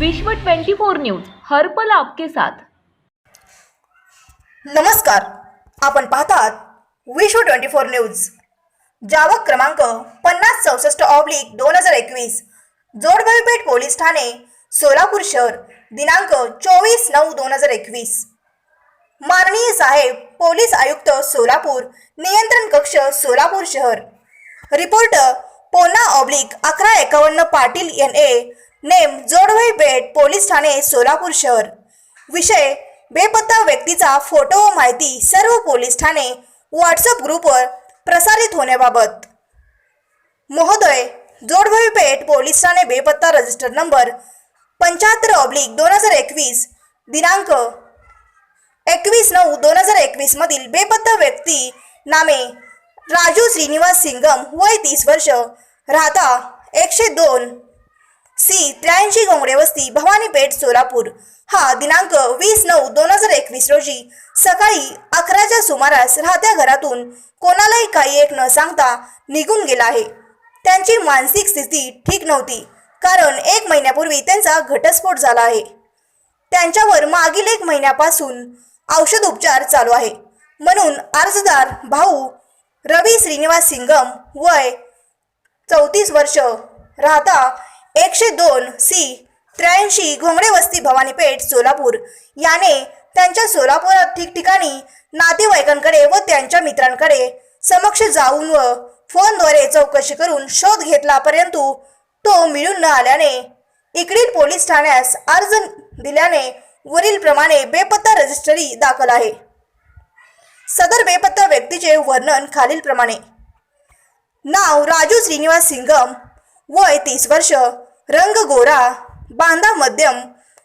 विश्व 24 न्यूज हर पल आपके साथ. नमस्कार. आपण पाहतात विश्व ट्वेंटी फोर न्यूज. जावक क्रमांक पन्नास चौसष्ट ऑब्लिक दोन हजार एकवीस जोडभवीपेठ पोलीस ठाणे सोलापूर शहर दिनांक चोवीस नऊ दोन हजार एकवीस. माननीय साहेब पोलीस आयुक्त सोलापूर नियंत्रण कक्ष सोलापूर शहर. रिपोर्ट पोना ऑब्लिक अकरा एकावन्न Patil N A name Jodbhavi bait police ठाणे सोलापूर शहर. विषय बेपत्ता व्यक्तीचा फोटो व माहिती सर्व पोलीस ठाणे व्हॉट्सअप ग्रुपवर प्रसारित होण्याबाबत. महोदय जोडभवी पेठ पोलीस ठाणे बेपत्ता रजिस्टर नंबर पंच्याहत्तर ऑब्लिक दोन हजार एकवीस दिनांक एकवीस नऊ दोन हजार एकवीसमधील बेपत्ता व्यक्ती नामे राजू श्रीनिवास सिंगम वय तीस वर्ष राहता एकशे दोन सी त्र्याऐंशी गोंगडे वस्ती भवानीपेठ सोलापूर. हा दिनांक वीस नऊ दोन हजार एकवीस रोजी सकाळी अकराच्या सुमारास राहत्या घरातून कोणालाही काही एक न सांगता निघून गेला आहे. त्यांची मानसिक स्थिती ठीक नव्हती कारण एक महिन्यापूर्वी त्यांचा घटस्फोट झाला आहे. त्यांच्यावर मागील एक महिन्यापासून औषध उपचार चालू आहे. म्हणून अर्जदार भाऊ रवी श्रीनिवास सिंगम वय चौतीस वर्ष राहता एकशे दोन सी त्र्याऐंशी घोंगडे वस्ती भवानीपेठ सोलापूर. याने त्यांच्या सोलापुरात ठिकठिकाणी नातेवाईकांकडे व त्यांच्या मित्रांकडे समक्ष जाऊन व फोनद्वारे चौकशी करून शोध घेतला परंतु तो मिळून न आल्याने इकडील पोलीस ठाण्यास अर्ज दिल्याने वरील प्रमाणे बेपत्ता रजिस्ट्री दाखल आहे. सदर बेपत्ता व्यक्तीचे वर्णन खालीलप्रमाणे. नाव राजू श्रीनिवास सिंगम वय तीस वर्ष रंग गोरा बांधा मध्यम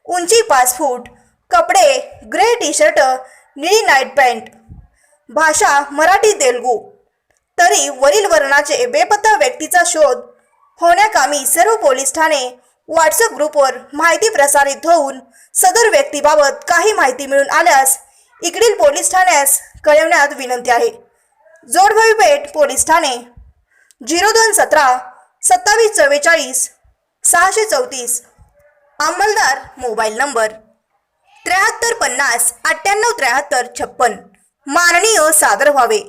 उंची पाच फूट कपडे ग्रे टी शर्ट निळी नाईट पॅन्ट भाषा मराठी तेलगू. तरी वरील वर्णाचे बेपत्ता व्यक्तीचा शोध होण्याकामी सर्व पोलीस ठाणे व्हॉट्सअप ग्रुपवर माहिती प्रसारित होऊन सदर व्यक्तीबाबत काही माहिती मिळून आल्यास इकडील पोलीस ठाण्यास कळवण्यात विनंती आहे. जोडभवी पेठ पोलीस ठाणे. झिरो दोन सतरा सत्तावीस चव्वेचाळीस सहाशे चौतीस. अंमलदार मोबाईल नंबर त्र्याहत्तर पन्नास अठ्ठ्याण्णव त्र्याहत्तर छप्पन. माननीय सादर व्हावे.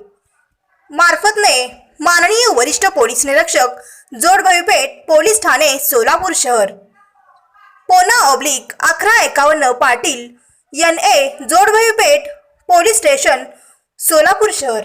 मार्फतने माननीय वरिष्ठ पोलीस निरीक्षक जोडभवीपेठ पोलीस ठाणे सोलापूर शहर. पोना ऑब्लिक अकरा एकावन्न Patil N A Jodbhavipeth police station Solapur शहर.